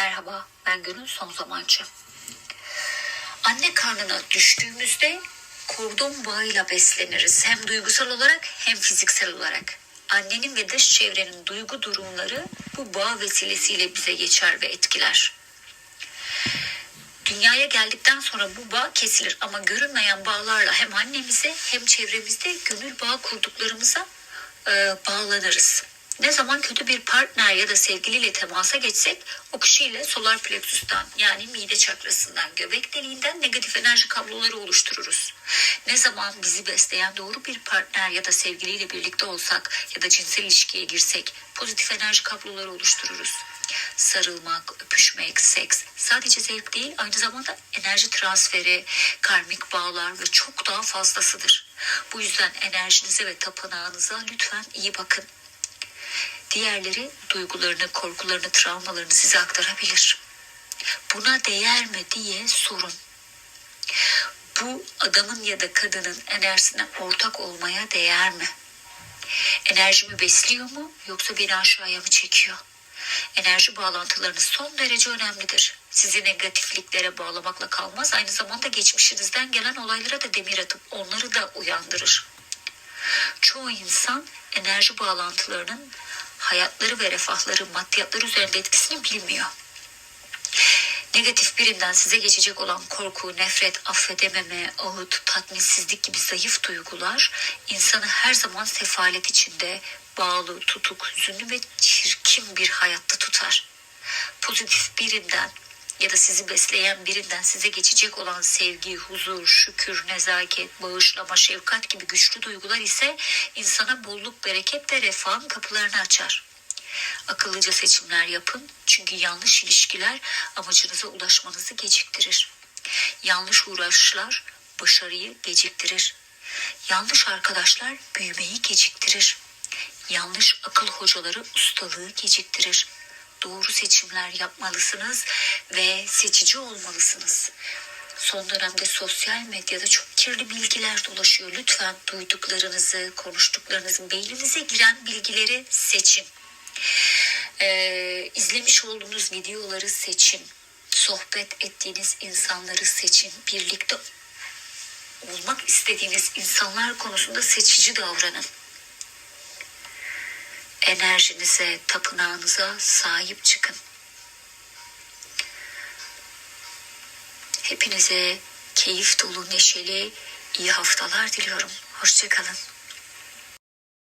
Merhaba, ben Gönül Son Zamancı. Anne karnına düştüğümüzde kordon bağıyla besleniriz. Hem duygusal olarak hem fiziksel olarak. Annenin ve dış çevrenin duygu durumları bu bağ vesilesiyle bize geçer ve etkiler. Dünyaya geldikten sonra bu bağ kesilir ama görünmeyen bağlarla hem annemize hem çevremizde gönül bağı kurduklarımıza e, bağlanırız. Ne zaman kötü bir partner ya da sevgiliyle temasa geçsek o kişiyle solar plexus'tan yani mide çakrasından göbek deliğinden negatif enerji kabloları oluştururuz. Ne zaman bizi besleyen doğru bir partner ya da sevgiliyle birlikte olsak ya da cinsel ilişkiye girsek pozitif enerji kabloları oluştururuz. Sarılmak, öpüşmek, seks sadece zevk değil aynı zamanda enerji transferi, karmik bağlar ve çok daha fazlasıdır. Bu yüzden enerjinize ve tapınağınıza lütfen iyi bakın. Diğerleri duygularını, korkularını, travmalarını size aktarabilir. Buna değer mi diye sorun. Bu adamın ya da kadının enerjisine ortak olmaya değer mi? Enerjimi besliyor mu yoksa beni aşağıya mı çekiyor? Enerji bağlantılarınız son derece önemlidir. Sizi negatifliklere bağlamakla kalmaz, aynı zamanda geçmişinizden gelen olaylara da demir atıp onları da uyandırır. Çoğu insan enerji bağlantılarının hayatları ve refahları, maddiyatları üzerinde etkisini bilmiyor. Negatif birinden size geçecek olan korku, nefret, affedememe, ağıt, tatminsizlik gibi zayıf duygular insanı her zaman sefalet içinde bağlı, tutuk, hüzünlü ve çirkin bir hayatta tutar. Pozitif birinden ya da sizi besleyen birinden size geçecek olan sevgi, huzur, şükür, nezaket, bağışlama, şefkat gibi güçlü duygular ise insana bolluk, bereket ve refahın kapılarını açar. Akıllıca seçimler yapın çünkü yanlış ilişkiler amacınıza ulaşmanızı geciktirir. Yanlış uğraşlar başarıyı geciktirir. Yanlış arkadaşlar büyümeyi geciktirir. Yanlış akıl hocaları ustalığı geciktirir. Doğru seçimler yapmalısınız ve seçici olmalısınız. Son dönemde sosyal medyada çok kirli bilgiler dolaşıyor. Lütfen duyduklarınızı, konuştuklarınızı, beyninize giren bilgileri seçin. Ee, izlemiş olduğunuz videoları seçin. Sohbet ettiğiniz insanları seçin. Birlikte olmak istediğiniz insanlar konusunda seçici davranın. Enerjinize, tapınağınıza sahip çıkın. Hepinize keyif dolu, neşeli, iyi haftalar diliyorum. Hoşçakalın.